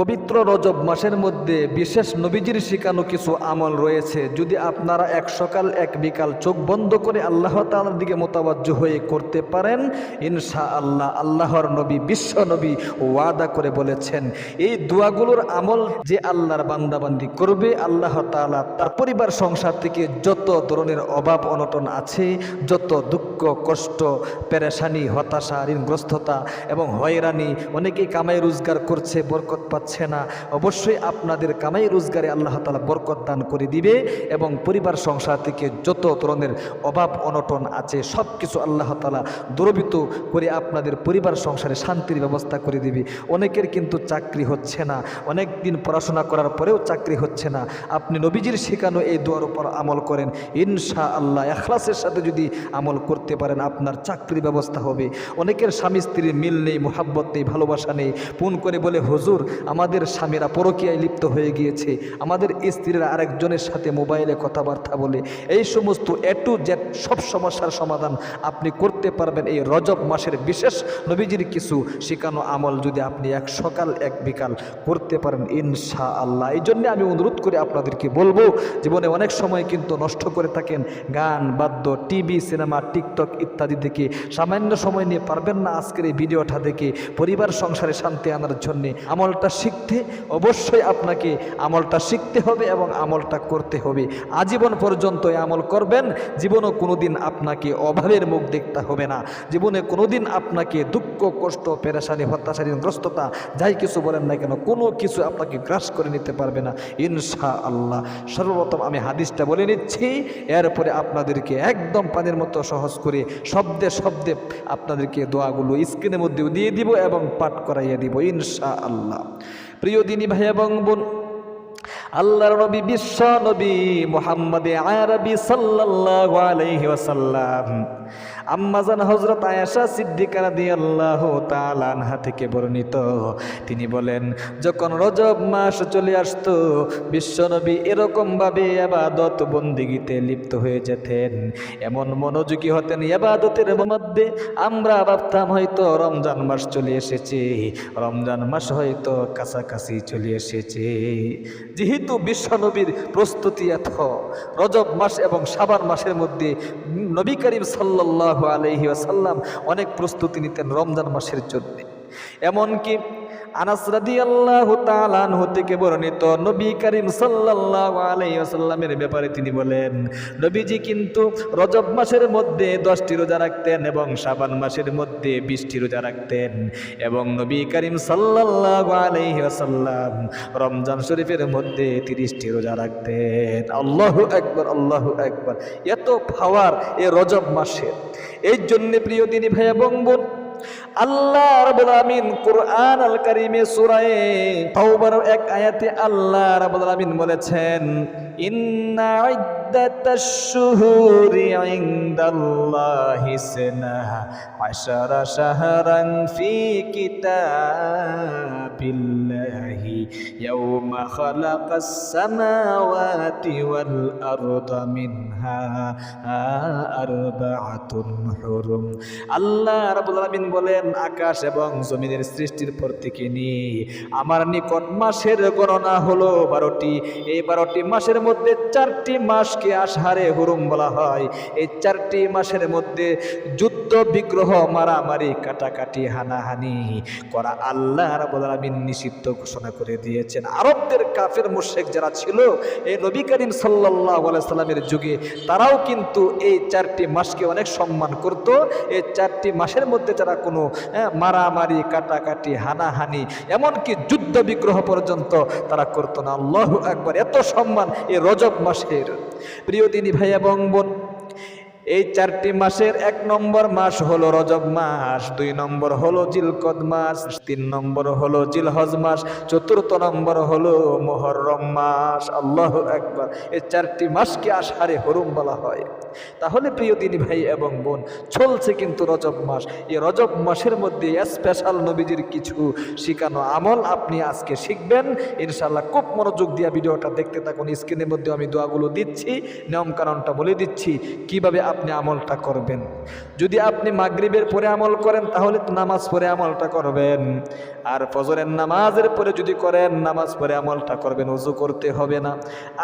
পবিত্র রজব মাসের মধ্যে বিশেষ নবীজির শিখানো কিছু আমল রয়েছে। যদি আপনারা এক সকাল, এক বিকাল চোখ বন্ধ করে আল্লাহ তালার দিকে মোতাবাজ্য হয়ে করতে পারেন ইনশা আল্লাহ আল্লাহর নবী, বিশ্ব নবী ওয়াদা করে বলেছেন, এই দোয়াগুলোর আমল যে আল্লাহর বান্দাবান্দি করবে, আল্লাহ তালা তার পরিবার, সংসার থেকে যত ধরনের অভাব, অনটন আছে, যত দুঃখ, কষ্ট, পেরেশানি, হতাশা, ঋণগ্রস্ততা এবং হয়রানি অনেকেই কামাই রোজগার করছে, বরকত পাচ্ছে না। অবশ্যই আপনাদের কামাই রোজগারে আল্লাহ তালা বরকত দান করে দিবে এবং পরিবার সংসার থেকে যত ধরনের অভাব, অনটন আছে সব কিছু আল্লাহ তালা দূরবিত করে আপনাদের পরিবার সংসারে শান্তির ব্যবস্থা করে দিবে। অনেকের কিন্তু চাকরি হচ্ছে না। অনেক দিন পড়াশোনা করার পরেও চাকরি হচ্ছে না। আপনি নবীজির শেখানো এই দোয়ার উপর আমল করেন। ইনশা আল্লাহ এখলাসের সাথে যদি আমল করতে পারেন, আপনার চাকরি ব্যবস্থা হবে। অনেকের স্বামী স্ত্রীর মিল নেই, মোহাব্বত নেই, ভালোবাসা নেই। পুন করে বলে, হুজুর আমাদের স্বামীরা পরকীয়ায় লিপ্ত হয়ে গিয়েছে। আমাদের স্ত্রীরা আরেকজনের সাথে মোবাইলে কথাবার্তা বলে। এই সমস্ত এ টু সব সমস্যার সমাধান আপনি করতে পারবেন এই রজব মাসের বিশেষ নবীজির কিছু শেখানো আমল যদি আপনি এক সকাল, এক বিকাল করতে পারেন ইনশা আল্লাহ এই জন্যে আমি অনুরোধ করে আপনাদেরকে বলব, জীবনে অনেক সময় কিন্তু নষ্ট করে থাকেন। গান, বাদ্য, টিভি, সিনেমা, টিকটক ইত্যাদি থেকে সামান্য সময় নিয়ে পারবেন না আজকের এই ভিডিওটা দেখে। পরিবার, সংসারে শান্তি আনার জন্যে আমলটা শিখতে অবশ্যই আপনাকে আমলটা শিখতে হবে এবং আমলটা করতে হবে। আজীবন পর্যন্ত আমল করবেন, জীবনও কোনোদিন আপনাকে অভাবের মুখ দেখতে হবে না। জীবনে কোনোদিন আপনাকে দুঃখ, কষ্ট, পেরেশানি হত্যাশালীনগ্রস্ততা যাই কিছু বলেন না কেন, কোনো কিছু আপনাকে গ্রাস করে নিতে পারবে না। ইনশা আল্লাহ সর্বপ্রথম আমি হাদিসটা বলে নিচ্ছি, এরপরে আপনাদেরকে একদম পানির মতো সহজ করে শব্দে শব্দে আপনাদেরকে দোয়াগুলো স্ক্রিনের মধ্যেও দিয়ে দিব এবং পাঠ করাইয়া দিব ইনশা আল্লাহ প্রিয় দিনী ভাই এবং বোন আল্লাহর নবী বিশ্ব নবী মোহাম্মদে আরবি সাল্লাল্লাহু আলাইহি আম্মাজান হজরত আয়েশা সিদ্দিকা রাদিয়াল্লাহু তাআলা আনহা থেকে বর্ণিত। তিনি বলেন, যখন রজব মাস চলে আসতো, বিশ্বনবী এরকম ভাবে ইবাদত বন্দিগিতে লিপ্ত হয়ে যেতেন। এমন মনোযোগী হতেন এবাদতের মধ্যে। আমরা ভাবতাম হয়তো রমজান মাস চলে এসেছে। রমজান মাস হয়তো কাছাকাছি চলে এসেছে। যেহেতু বিশ্বনবীর প্রস্তুতি এত, রজব মাস এবং সাবান মাসের মধ্যে নবী করিম সাল্লাল্লাহু আলাইহি আসাল্লাম অনেক প্রস্তুতি নিতেন রমজান মাসের জন্যে। এমনকি থেকে নবী ব্যাপারে তিনি বলেন, নবীজি কিন্তু রজব মাসের মধ্যে দশটি রোজা রাখতেন এবং মাসের মধ্যে বিশটি রোজা রাখতেন এবং নবী রমজান শরীফের মধ্যে তিরিশটি রোজা রাখতেন। আল্লাহু আকবার আল্লাহু আকবার। এত পাওয়ার এ রজব মাসের। এই জন্য প্রিয় তিনি ভাই এবং বোন আল্লাহ রাব্বুল আমিন কুরআন আল কারিমে সূরায়ে তাওবার এক আয়াতে আল্লাহ রাব্বুল আমিন বলেছেন, ইন্না ইদ্দাতাশ শুহুরি ইনদাল্লাহি সানা আশারা শাহরান ফি কিতাবিল্লাহি। ইয়াওমা খালাকাস সামাওয়াতি ওয়াল আরদা মিনহা আরবাআতুন হুরুম আল্লাহ রাব্বুল আলামিন বলেন, আকাশ এবং জমিনের সৃষ্টির পর থেকে নিয়ে আমার নিকট মাসের গণনা হলো বারোটি। এই বারোটি মাসের মধ্যে চারটি মাসকে আষাঢ়ে হুরুম বলা হয়। এই চারটি মাসের মধ্যে যুদ্ধ, বিগ্রহ, মারামারি, কাটাকাটি, হানাহানি করা আল্লাহ রাব্বুল আলামিন নিষিদ্ধ ঘোষণা করে দিয়েছেন। আরবদের কাফের মুশরিক যারা ছিল এই নবী করিম আলাইহি সাল্লামের যুগে, তারাও কিন্তু এই চারটি মাসকে অনেক সম্মান করত। এই চারটি মাসের মধ্যে যারা কোনো মারামারি, কাটাকাটি, হানাহানি, এমনকি যুদ্ধ বিগ্রহ পর্যন্ত তারা করতো না। আল্লাহ একবার এত সম্মান এই রজব মাসের। প্রিয় দিনী ভাই এবং বোন এই চারটি মাসের এক নম্বর মাস হলো রজব মাস, দুই নম্বর হলো জিলকদ মাস, তিন নম্বর হলো জিলহজ মাস, চতুর্থ নম্বর হলো মোহরম মাস। আল্লাহ একবার এই চারটি মাসকে আষাঢ়ে হরুম বলা হয়। তাহলে প্রিয় দিনী ভাই এবং বোন, চলছে কিন্তু রজব মাস। এই রজব মাসের মধ্যে স্পেশাল নবীজির কিছু শিখানো আমল আপনি আজকে শিখবেন। ইনশাল্লাহ খুব মনোযোগ দিয়া ভিডিওটা দেখতে থাকুন। স্ক্রিনের মধ্যে আমি দোয়াগুলো দিচ্ছি, নিয়মকানুনটা বলে দিচ্ছি। কীভাবে আপনি আমলটা করবেন। যদি আপনি মাগরিবের পরে আমল করেন, তাহলে নামাজ পরে আমলটা করবেন। আর ফজরের নামাজের পরে যদি করেন, নামাজ পরে আমলটা করবেন উজু করতে হবে না।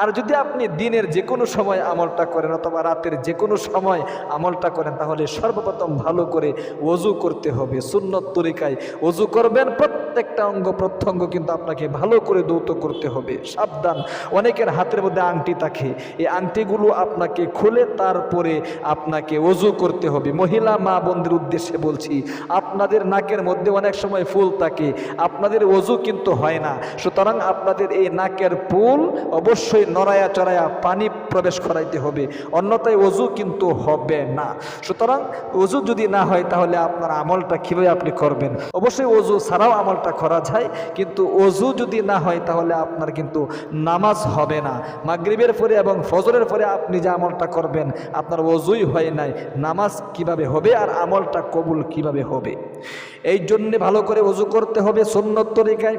আর যদি আপনি দিনের যে কোনো সময় আমলটা করেন, অথবা রাতের যে কোনো সময় আমলটা করেন, তাহলে সর্বপ্রথম ভালো করে অজু করতে হবে। সুন্নত তরিকায় অজু করবেন, প্রত্যেকটা অঙ্গ প্রত্যঙ্গ কিন্তু আপনাকে ভালো করে দৌত করতে হবে। সাবধান, অনেকের হাতের মধ্যে আংটি থাকে। এই আংটিগুলো আপনাকে খুলে তারপরে আপনাকে অজু করতে হবে। মহিলা মা বোনদের উদ্দেশ্যে বলছি, আপনাদের নাকের মধ্যে অনেক সময় ফুল থাকে, আপনাদের অজু কিন্তু হয় না। সুতরাং আপনাদের এই নাকের ফুল অবশ্যই নড়ায়া চড়ায়া পানি প্রবেশ করাইতে হবে, অন্যথায় অজু কিন্তু হবে না। সুতরাং অজু যদি না হয় তাহলে আপনার আমলটা কীভাবে আপনি করবেন? অবশ্যই অজু ছাড়াও আমলটা করা যায়, কিন্তু অজু যদি না হয় তাহলে আপনার কিন্তু নামাজ হবে না। মাগরিবের পরে এবং ফজরের পরে আপনি যে আমলটা করবেন, আপনার অজুই হয় নাই, নামাজ কীভাবে হবে আর আমলটা কবুল কীভাবে হবে? এই জন্যে ভালো করে অজু করতে হবে সন্ন্যত তরিকায়।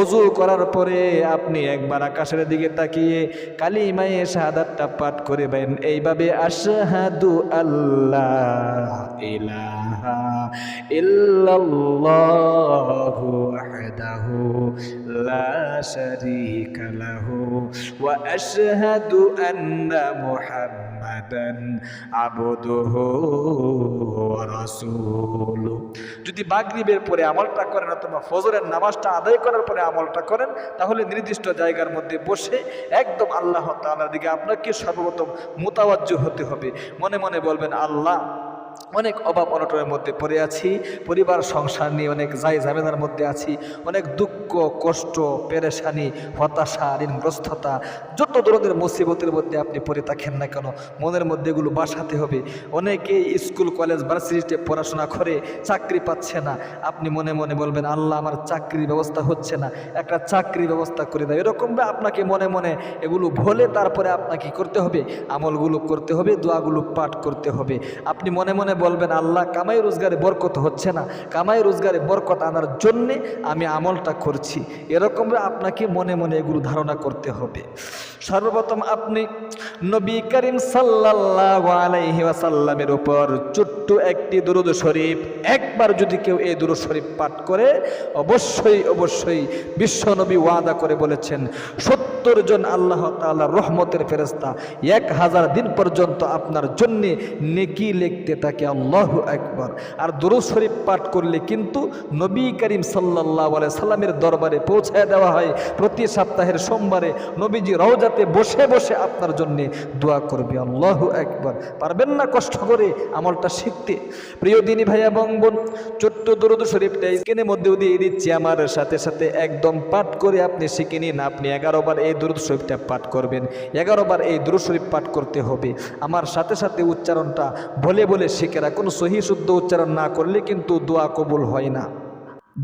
অজু করার পরে আপনি একবার আকাশের দিকে তাকিয়ে কালী কালিমায়ে শাহাদাতটা পাঠ করে করবেন এইভাবে আশাহাদু আল্লাহ ইলাহা ইল্লাল্লাহু ওয়াহদাহু লা ওয়া আশহাদু আন্না রাসূলুহু যদি মাগরিবের পরে আমলটা করেন অথবা ফজরের নামাজটা আদায় করার পরে আমলটা করেন, তাহলে নির্দিষ্ট জায়গার মধ্যে বসে একদম আল্লাহ তাআলার দিকে আপনাকে সর্বপ্রথম মোতাবাজ্য হতে হবে। মনে মনে বলবেন, আল্লাহ অনেক অভাব অনটনের মধ্যে পড়ে আছি, পরিবার, সংসার নিয়ে অনেক যাই ঝামেলার মধ্যে আছি, অনেক দুঃখ, কষ্ট, পেরেশানি, হতাশা, ঋণগ্রস্ততা, যত ধরনের মুসিবতের মধ্যে আপনি পড়ে থাকেন না কেন, মনের মধ্যে এগুলো বাসাতে হবে। অনেকে স্কুল, কলেজ, ভার্সিটিতে পড়াশোনা করে চাকরি পাচ্ছে না। আপনি মনে মনে বলবেন, আল্লাহ, আমার চাকরির ব্যবস্থা হচ্ছে না। একটা চাকরি ব্যবস্থা করে দেয় এরকমভাবে আপনাকে মনে মনে এগুলো ভোলে তারপরে আপনাকে করতে হবে? আমলগুলো করতে হবে, দোয়াগুলো পাঠ করতে হবে। আপনি মনে মনে বলবেন, আল্লাহ, কামাই রোজগারে বরকত হচ্ছে না। কামাই রোজগারে বরকত আনার জন্যে আমি আমলটা করছি। এরকমভাবে আপনাকে মনে মনে এগুলো ধারণা করতে হবে। সর্বপ্রথম আপনি নবী করিম ওয়াসাল্লামের উপর ছোট্ট একটি দুরুদ শরীফ, একবার যদি কেউ এই দুরুদ শরীফ পাঠ করে, অবশ্যই অবশ্যই বিশ্ব নবী ওয়াদা করে বলেছেন, সত্তর জন আল্লাহ তাআলার রহমতের ফেরেস্তা এক হাজার দিন পর্যন্ত আপনার জন্যে নেকি লিখতে থাকে। আল্লাহ একবার আর দুরুদ শরীফ পাঠ করলে কিন্তু নবী করিম সাল্লাল্লাহু আলাইহি সাল্লামের দরবারে পৌঁছায় দেওয়া হয়। প্রতি সপ্তাহের সোমবারে নবীজি রওজাতে বসে বসে আপনার জন্যে দোয়া করবে। আল্লাহ একবার পারবেন না কষ্ট করে আমলটা শিখতে? প্রিয় দিনী ভাই এবং বোন, ছোট্ট দরুদ শরীফটা স্ক্রিনের মধ্যেও দিয়ে দিচ্ছি। আমার সাথে সাথে একদম পাঠ করে আপনি শিখে নিন। আপনি এগারো বার এই দরুদ শরীফটা পাঠ করবেন। এগারো বার এই দরুদ শরীফ পাঠ করতে হবে। আমার সাথে সাথে উচ্চারণটা বলে বলে শিখে কোনো সহি শুদ্ধ উচ্চারণ না করলে কিন্তু দোয়া কবুল হয় না।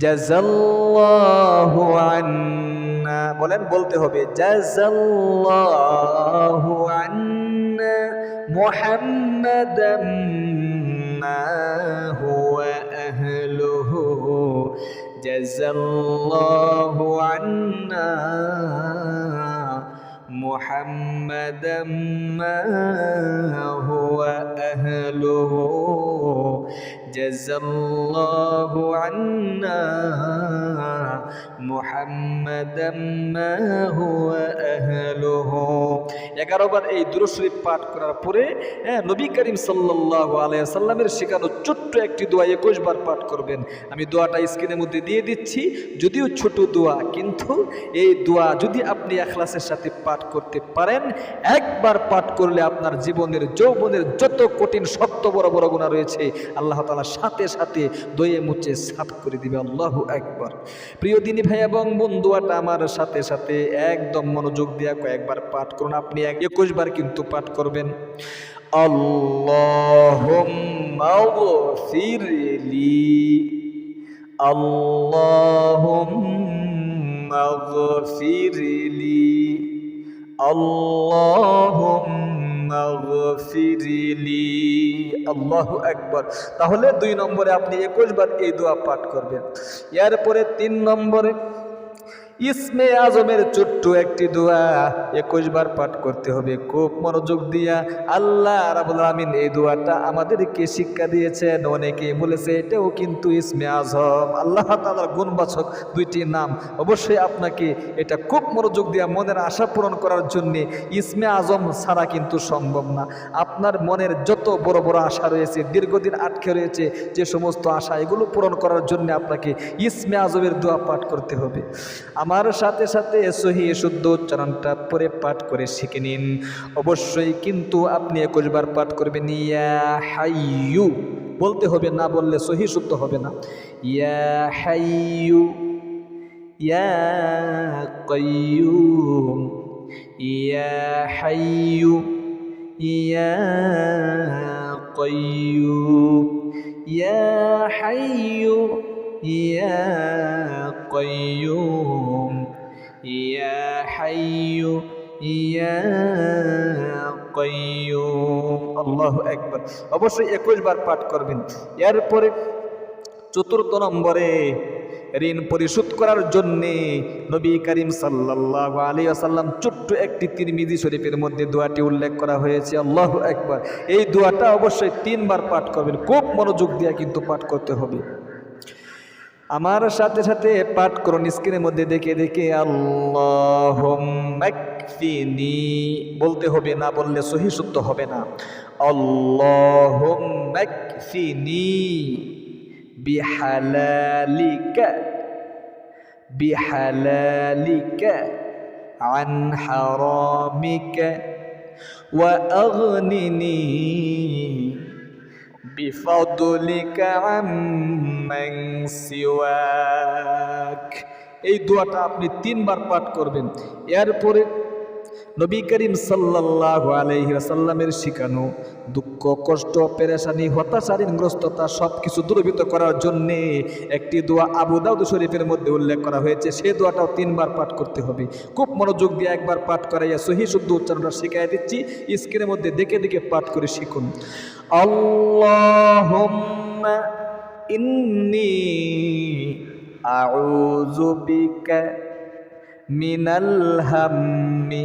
জাজাল্লাহু আন্না। বলেন বলতে হবে জাজাল্লাহু আন্না মুহাম্মাদাম মা হুয়া আহলুহু। জাজাল্লাহু আন্না محمدا ما هو أهله. جزى الله عنا محمدا ما هو أهله এগারো বার এই দুরুশরীফ পাঠ করার পরে হ্যাঁ নবী করিম সাল্লাহ আলাইসাল্লামের শেখানো ছোট্ট একটি দোয়া একুশ বার পাঠ করবেন আমি দোয়াটা স্ক্রিনের মধ্যে দিয়ে দিচ্ছি যদিও ছোট দোয়া কিন্তু এই দোয়া যদি আপনি এখলাসের সাথে পাঠ করতে পারেন একবার পাঠ করলে আপনার জীবনের যৌবনের যত কঠিন শক্ত বড় বড় গুণা রয়েছে আল্লাহ তালা সাথে সাথে দয়ে মুচে সাফ করে দিবে, আল্লাহ একবার প্রিয় দিনী ভাই এবং বন্ধুয়াটা আমার সাথে সাথে একদম মনোযোগ দিয়া কয়েকবার পাঠ করুন। আপনি এক একুশ বার কিন্তু পাঠ করবেন। আল্লাহুম্মা আল্লাহু একবার তাহলে দুই নম্বরে আপনি একুশ বার এই দোয়া পাঠ করবেন। এরপরে তিন নম্বরে ইসমে আজমের ছোট্ট একটি দোয়া। একুশ বার পাঠ করতে হবে। খুব মনোযোগ দিয়া আল্লাহ রাবুল আমিন এই দোয়াটা আমাদেরকে শিক্ষা দিয়েছেন। অনেকে বলেছে, এটাও কিন্তু ইসমে আজম। আল্লাহ তালার গুণবাচক দুইটি নাম। অবশ্যই আপনাকে এটা খুব মনোযোগ দিয়া মনের আশা পূরণ করার জন্যে ইসমে আজম ছাড়া কিন্তু সম্ভব না। আপনার মনের যত বড় বড় আশা রয়েছে, দীর্ঘদিন আটকে রয়েছে, যে সমস্ত আশা এগুলো পূরণ করার জন্য আপনাকে ইসমে আজমের দোয়া পাঠ করতে হবে। আমার সাথে সাথে সহি শুদ্ধ উচ্চারণটা পরে পাঠ করে শিখে নিন। অবশ্যই কিন্তু আপনি একুশবার পাঠ করবেন, ইয়া হাইয়ু। বলতে হবে, না বললে সহি শুদ্ধ হবে না। ইয়া হাইয়ু, ইয়া কয়ুম ইয়া হাইয়ু, ইয়া কয়ুম ইয়া হাইয়ু, ইয়া কয়ুম ইয়া হাইয়ু ইয়া কয়ুম আল্লাহু আকবার অবশ্যই একুশ বার পাঠ করবেন। এরপরে চতুর্থ নম্বরে ঋণ পরিশোধ করার জন্যে নবী করিম সাল্লাহ আলী আসাল্লাম ছোট্ট একটি তিরমিজি শরীফের মধ্যে দোয়াটি উল্লেখ করা হয়েছে। আল্লাহ একবার এই দোয়াটা অবশ্যই তিনবার পাঠ করবেন। খুব মনোযোগ দিয়ে কিন্তু পাঠ করতে হবে। আমার সাথে সাথে পাঠ করুন স্ক্রিনের মধ্যে দেখে দেখে আল্লাহ বলতে হবে না বললে সহি সত্য হবে না আল্লাহ بحلالك بحلالك عن حرامك وأغنني بفضلك عمن سواك এই দোয়াটা আপনি তিনবার পাঠ করবেন এরপরে নবী করিম সাল্লাহ আলহিসাল্লামের শিখানো দুঃখ, কষ্ট, পেরেশানি হতাশারীনগ্রস্ততা সব কিছু দূরীভূত করার জন্যে একটি দোয়া আবু দাউদ শরীফের মধ্যে উল্লেখ করা হয়েছে। সেই দোয়াটাও তিনবার পাঠ করতে হবে। খুব মনোযোগ দিয়ে একবার পাঠ করাইয়া সহি শুদ্ধ উচ্চারণটা শিখাই দিচ্ছি। স্ক্রিনের মধ্যে দেখে দেখে পাঠ করে শিখুন। আল্লাহ ইন্নি আউযু বিকা মিনাল হাম্মি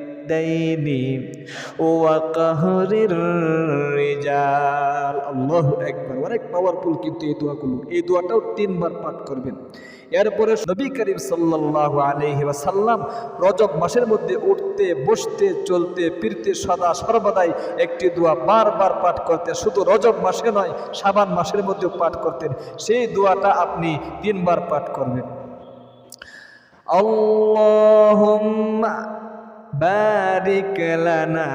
وقهر الرجال الله أكبر অনেক পাওয়ারফুল কিন্তু এই দোয়াগুলো এই দোয়াটাও তিনবার পাঠ করবেন এরপরে নবী করিম সাল্লাহ আলহি সাল্লাম রজব মাসের মধ্যে উঠতে বসতে চলতে ফিরতে সদা সর্বদাই একটি দোয়া বারবার পাঠ করতেন শুধু রজব মাসে নয় সাবান মাসের মধ্যেও পাঠ করতেন সেই দোয়াটা আপনি তিনবার পাঠ করবেন আল্লাহুম্মা বারিক লানা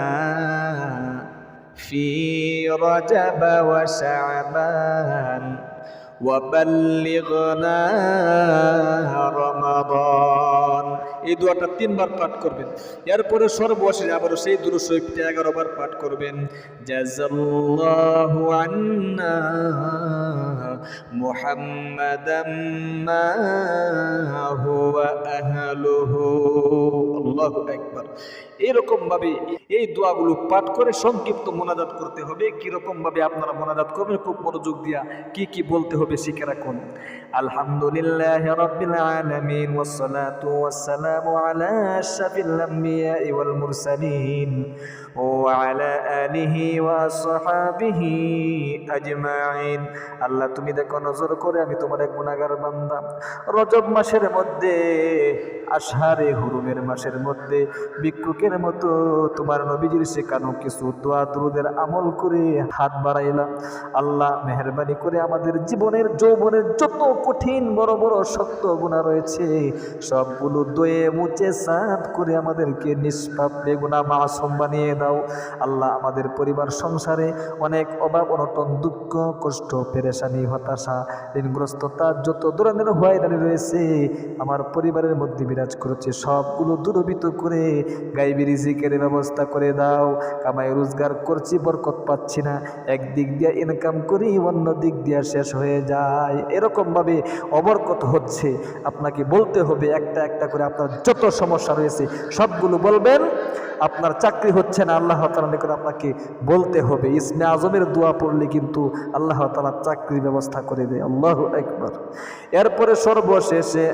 في رجب وشعبان وبلغنا رمضان এই দোয়াটা তিনবার পাঠ করবেন এরপরে সর্বশেষে আবার সেই দুরু শরীফটি এগারো বার পাঠ করবেন জাজাল্লাহু আন্না মুহাম্মাদাম মা হুয়া আহলুহু আল্লাহু একবার। এরকম ভাবে এই দোয়াগুলো পাঠ করে সংক্ষিপ্ত মোনাজাত করতে হবে। কীরকম ভাবে আপনারা মোনাজাত করবেন, খুব মনোযোগ দিয়া কি কি বলতে হবে শিখে রাখুন। আলহামদুলিল্লাহ রাব্বিল আলামিন ওয়াসসালামু আলা আমবিয়াই ওয়াল মুরসালিন। وعلى آله وصحابه أجمعين আল্লাহ তুমি দেখো নজর করে আমি তোমার এক গুণাগার বান্দা রজব মাসের মধ্যে আষাঢ়ে হুরুমের মাসের মধ্যে ভিক্ষুকের মতো তোমার নবীজির শেখানো কিছু দোয়া দুরুদের আমল করে হাত বাড়াইলাম আল্লাহ মেহরবানি করে আমাদের জীবনের যৌবনের যত কঠিন বড় বড় শক্ত গুণা রয়েছে সবগুলো দয়ে মুচে সাফ করে আমাদেরকে নিষ্পাপ বেগুনা মাসম বানিয়ে দাও আল্লাহ আমাদের পরিবার সংসারে অনেক অভাব অনটন, দুঃখ, কষ্ট, পেরেশানি, হতাশা, ঋণগ্রস্ততা যত ধরনের হয়রানি রয়েছে, আমার পরিবারের মধ্যে বিরাজ করেছে, সবগুলো দূরবিত করে গাইবি রিজিকের ব্যবস্থা করে দাও, কামাই রোজগার করছি, বরকত পাচ্ছি না, একদিক দিয়ে ইনকাম করি অন্য দিক দিয়ে শেষ হয়ে যায়, এরকমভাবে অবরকত হচ্ছে, আপনাকে বলতে হবে একটা একটা করে আপনার যত সমস্যা রয়েছে, সবগুলো বলবেন। আপনার চাকরি হচ্ছে না, আল্লাহ তালা নিকট আপনাকে বলতে হবে। ইসমে আজমের দোয়া পড়লে কিন্তু আল্লাহ তালা চাকরির ব্যবস্থা করে দেয়। আল্লাহ একবার এরপরে সর্বশেষে,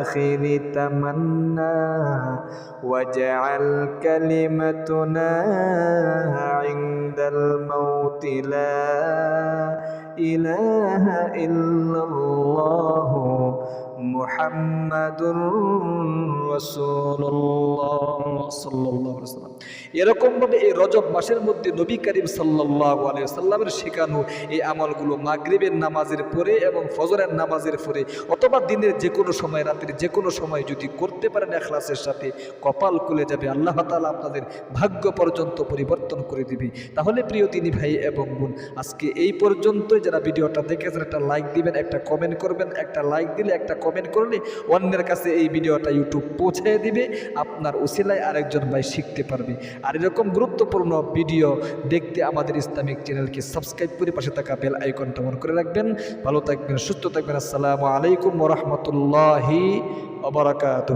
আখিরি তামান্না ওয়াসাল্লাম। এরকমভাবে এই রজব মাসের মধ্যে নবী করিম সাল্লাল্লাহু আলাইহি সাল্লামের শেখানো এই আমলগুলো মাগরিবের নামাজের পরে এবং ফজরের নামাজের পরে অথবা দিনের যে কোনো সময়, রাতের যে কোনো সময় যদি করতে পারেন এখলাসের সাথে, কপাল খুলে যাবে, আল্লাহ তাআলা আপনাদের ভাগ্য পর্যন্ত পরিবর্তন করে দিবে। তাহলে প্রিয় তিনি ভাই এবং বোন, আজকে এই পর্যন্তই। যারা ভিডিওটা দেখেছেন, একটা লাইক দিবেন, একটা কমেন্ট করবেন, একটা লাইক দিলে একটা কমেন্ট করলে অন্যের কাছে এই ভিডিওটা ইউটিউব পৌঁছে দিবে, আপনার উসিলায় আরেকজন ভাই শিখতে পারবে। আর এরকম গুরুত্বপূর্ণ ভিডিও দেখতে আমাদের ইসলামিক চ্যানেলকে সাবস্ক্রাইব করে পাশে থাকা বেল আইকনটা মন করে রাখবেন। ভালো থাকবেন, সুস্থ থাকবেন। আসসালামু আলাইকুম রহমতুল্লাহি অবরাকাত